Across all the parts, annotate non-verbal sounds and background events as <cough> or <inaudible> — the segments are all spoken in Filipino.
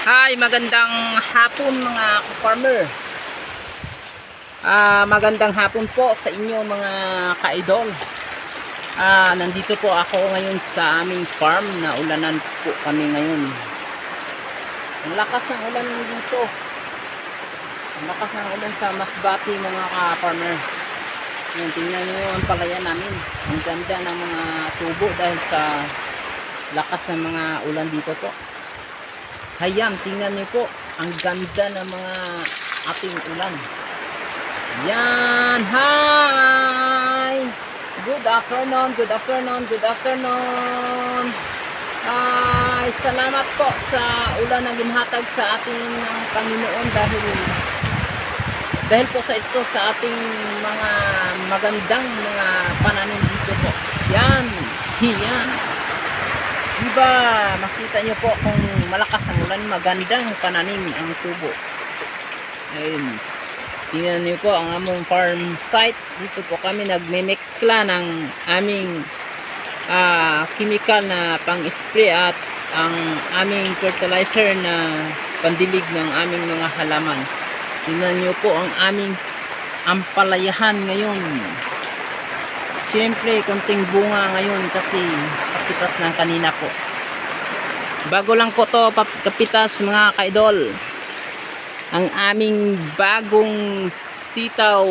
Hi, magandang hapon mga farmer. Ah, magandang hapon po sa inyo mga ka-idol. Ah, nandito po ako ngayon sa aming farm na ulanan po kami ngayon. Ang lakas ng ulan dito. Ang lakas ng ulan sa Masbati mga ka-farmer. Yan, tingnan nyo ang palaya namin. Ang ganda ng mga tubo dahil sa lakas ng mga ulan dito po. Hayam, tingnan niyo po. Ang ganda ng mga ating ulan. Yan! Hi! Good afternoon, good afternoon, good afternoon. Ay, salamat po sa ulan na ginhatag sa ating ng Panginoon dahil dahil po sa ito sa ating mga magandang mga pananim dito po. Yan! <laughs> Yan! Diba, makita nyo po kung malakas ang ulan, magandang pananim ang tubo. Ayun. Tingnan nyo po ang among farm site. Dito po kami nagme-mixcla ng aming ah, chemical na pang-spray at ang aming fertilizer na pandilig ng aming mga halaman. Tingnan nyo po ang aming ampalayahan ngayon. Siyempre, konting bunga ngayon kasi kapitas ng kanina po. Bago lang po to kapitas mga kaidol. Ang aming bagong sitaw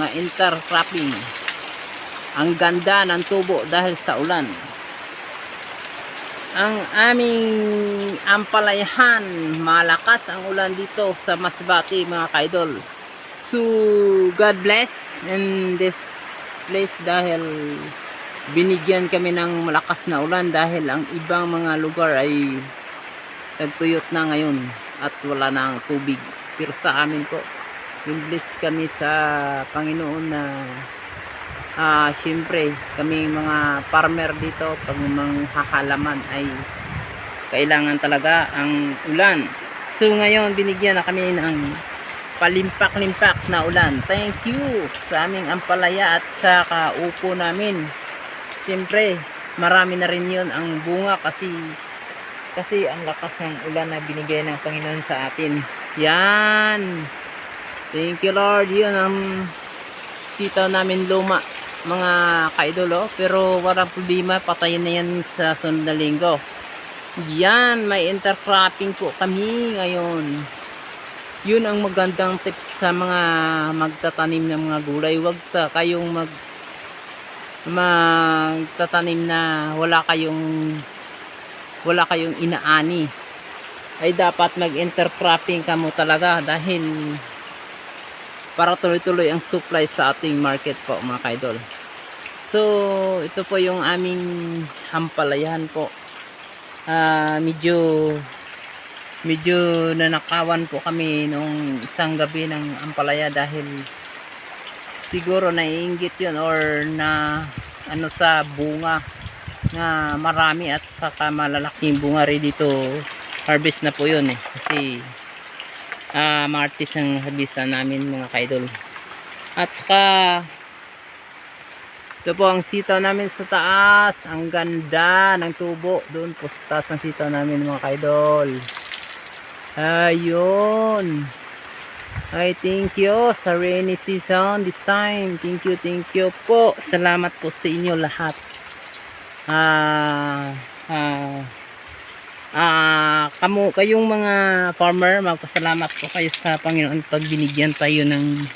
na intercropping. Ang ganda ng tubo dahil sa ulan. Ang aming ampalayahan, malakas ang ulan dito sa Masbati mga kaidol. So, God bless in this place dahil binigyan kami ng malakas na ulan dahil ang ibang mga lugar ay nagtuyot na ngayon at wala ang tubig. Pero sa amin po, bless kami sa Panginoon na ah syempre kami mga farmer dito pag mga hahalaman ay kailangan talaga ang ulan. So ngayon binigyan na kami ng palimpak-limpak na ulan. Thank you sa aming ampalaya at sa kaupo namin. Siyempre, marami na rin yun ang bunga kasi kasi ang lakas ng ulan na binigay ng Panginoon sa atin. Yan. Thank you Lord. Yun ang sitaw namin luma mga kaidolo. Pero walang problema. Patayin na yan sa sunod na linggo. Yan. May intercropping po kami ngayon yun ang magandang tips sa mga magtatanim ng mga gulay. Wag ta kayong mag magtatanim na wala kayong wala kayong inaani. Ay dapat mag intercropping ka mo talaga dahil para tuloy-tuloy ang supply sa ating market po mga kaidol. So ito po yung aming hampalayan po. Ah medyo medyo nanakawan po kami nung isang gabi ng ampalaya dahil siguro naiinggit yun or na ano sa bunga na marami at saka malalaking bunga ready to harvest na po yun eh. Kasi ah martis ang harvest na namin mga kaidol. At saka ito po ang sitaw namin sa taas. Ang ganda ng tubo doon po sa taas ng sitaw namin mga kaidol Ayun. Ay, thank you sa rainy season this time. Thank you, thank you po. Salamat po sa inyo lahat. Ah, ah, ah, kamo, kayong mga farmer, magpasalamat po kayo sa Panginoon pag binigyan tayo ng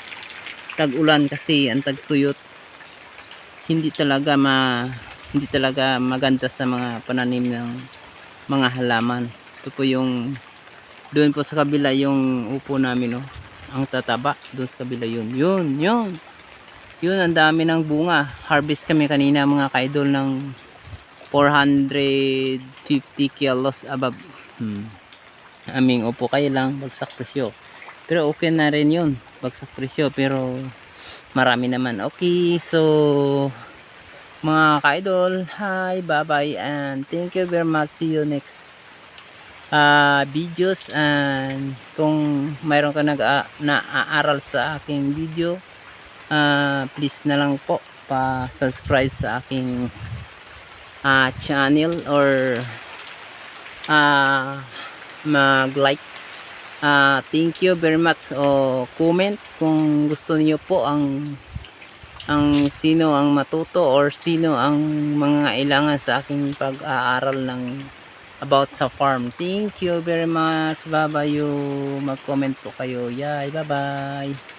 tag-ulan kasi ang tagtuyot hindi talaga ma hindi talaga maganda sa mga pananim ng mga halaman. Ito po yung doon po sa kabila yung upo namin oh. ang tataba doon sa kabila yun. Yun yun. Yun ang dami ng bunga. Harvest kami kanina mga kaidol ng 450 kilos above. Hmm. aming upo kayo lang bagsak presyo. Pero okay na rin yun bagsak presyo pero marami naman. Okay so mga kaidol hi bye bye and thank you very much. See you next uh, videos and kung mayroon ka nag naaaral sa aking video uh, please na lang po pa subscribe sa aking uh, channel or uh, mag-like. Ah, thank you very much o comment kung gusto niyo po ang ang sino ang matuto or sino ang mga kailangan sa aking pag-aaral ng about sa farm. Thank you very much. Bye-bye. you. Mag-comment po kayo. Yay, bye-bye.